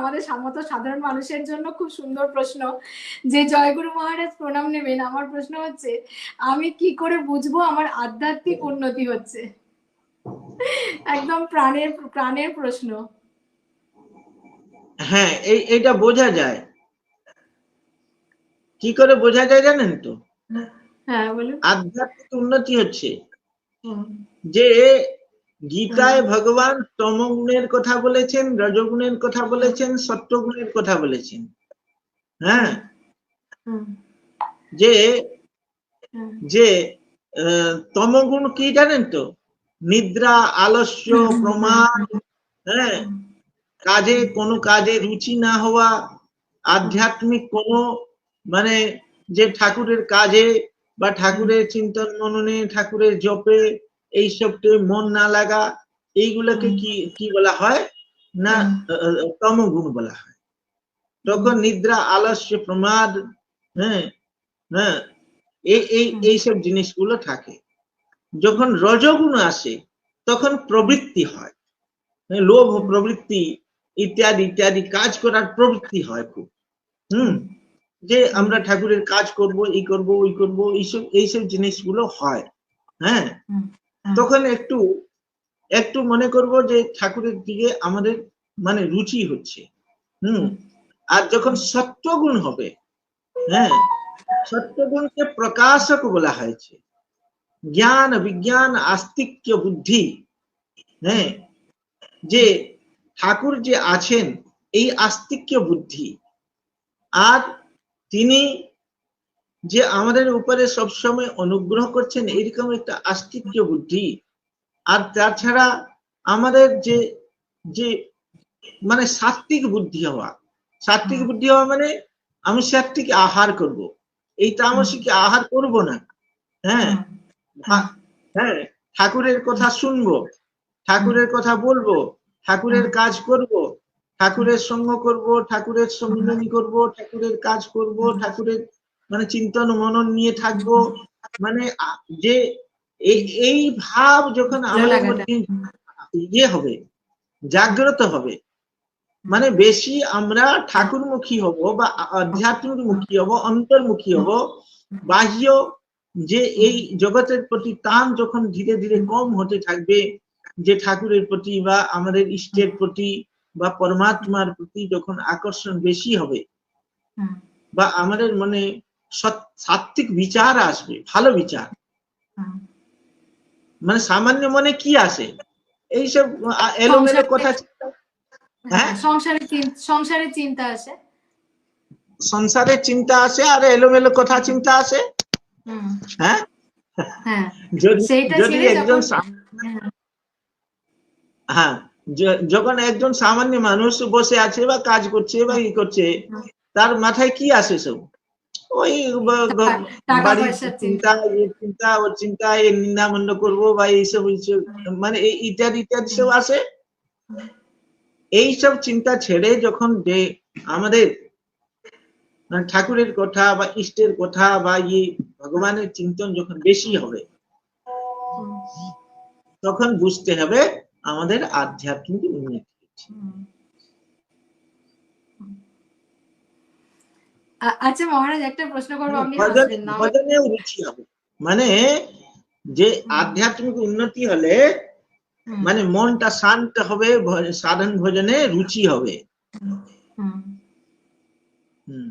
আমাদের মতো সাধারণ মানুষের জন্য খুব সুন্দর প্রশ্ন। যে জয়গুরু মহারাজ প্রণাম নেবেন আমার প্রশ্ন হচ্ছে আমি কি করে বুঝব আমার আধ্যাত্মিক উন্নতি হচ্ছে? একদম প্রাণের প্রাণের প্রশ্ন। হ্যাঁ এই এইটা বোঝা যায়। কি করে বোঝা যায় জানেন তো? হ্যাঁ বলুন। আধ্যাত্মিক উন্নতি হচ্ছে। যে গীতায় ভগবান তমগুণের কথা বলেছেন রজগুণের কথা বলেছেন সত্যগুণের কথা বলেছেন। হ্যাঁ? যে যে তমগুণ কি জানেন তো? নিদ্রা আলস্য প্রমাণ হ্যাঁ? কাজে কোনো কাজে রুচি না হওয়া আধ্যাত্মিক কোনো মানে যে ঠাকুরের কাজে বা ঠাকুরের চিন্তন মননে ঠাকুরের জপে এইসবকে মন না লাগা এইগুলোকে কি কি বলা হয়? না তমগুণ বলা হয়। তখন নিদ্রা আলস্য প্রমাদ হ্যাঁ হ্যাঁ এই এই এইসব জিনিসগুলো থাকে। যখন রজগুণ আসে তখন প্রবৃত্তি হয়। হ্যাঁ, লোভ প্রবৃত্তি ইত্যাদি ইত্যাদি কাজ করার প্রবৃত্তি হয় খুব। হুম যে আমরা ঠাকুরের কাজ করব এই করব ওই করব এইসব এইসব জিনিসগুলো হয়। হ্যাঁ তখন একটু একটু মনে করব যে ঠাকুরের দিকে আমাদের মানে রুচি হচ্ছে। হুম। আর যখন সত্যগুণ হবে হ্যাঁ সত্যগুণকে প্রকাশক বলা হয়েছে। জ্ঞান বিজ্ঞান আস্তিক্য বুদ্ধি হ্যাঁ যে ঠাকুর যে আছেন এই আস্তিক্য বুদ্ধি আর তিনি যে আমাদের উপরে সবসময় অনুগ্রহ করছেন এরকম একটা আস্তিক্য বুদ্ধি। আর তাছাড়া আমাদের যে যে মানে সাত্বিক বুদ্ধি হওয়া। সাত্বিক বুদ্ধি হওয়া মানে আমি সাত্বিক আহার করব। এই তামসিক আহার করব না। হ্যাঁ? হ্যাঁ ঠাকুরের কথা শুনব ঠাকুরের কথা বলব ঠাকুরের কাজ করব ঠাকুরের সঙ্গ করব ঠাকুরের সম্মিলনী করব ঠাকুরের কাজ করব ঠাকুরের মানে চিন্তন মনন নিয়ে থাকব। মানে যে এই ভাব যখন আমাদের মধ্যে ইয়ে হবে জাগ্রত হবে মানে বেশি আমরা ঠাকুরমুখী হব বা আধ্যাত্মিকমুখী হব অন্তর্মুখী হব বাহ্য যে এই জগতের প্রতি টান যখন ধীরে ধীরে কম হতে থাকবে যে ঠাকুরের প্রতি বা আমাদের ইষ্টের প্রতি বা পরমাত্মার প্রতি যখন আকর্ষণ বেশি হবে বা আমাদের মনে সাত্ত্বিক বিচার আসবে ভালো বিচার। মানে সামান্য মনে কি আসে? এইসব এলোমেলো কথা হ্যাঁ? সংসারের চিন- চিন্তা আসে। সংসারের চিন্তা আসে আর এলোমেলো কথা চিন্তা আসে। হ্যাঁ? হ্যাঁ যদি একজন হ্যাঁ, হ্যাঁ যখন একজন সামান্য মানুষ বসে আছে বা কাজ করছে বা ই করছে তার মাথায় কি আসে সব? ওই টাকা- চিন্তা চিন্তা। ওর চিন্তা এই নিন্দামন্দ করব বা এইসব এইসব মানে এই ইত্যাদি ইত্যাদি সব আসে। এইসব চিন্তা ছেড়ে যখন যে আমাদের মানে ঠাকুরের কথা বা ইষ্টের কথা বা ইয়ে ভগবানের চিন্তন যখন বেশি হবে তখন বুঝতে হবে আমাদের আধ্যাত্মিক উন্নতি হচ্ছে। হুম। আ- আচ্ছা মহারাজ একটা প্রশ্ন করব আপনি রুচি হবে মানে যে আধ্যাত্মিক উন্নতি হলে মানে মনটা শান্ত হবে সাধন ভোজনে রুচি হবে। হুম। হুম।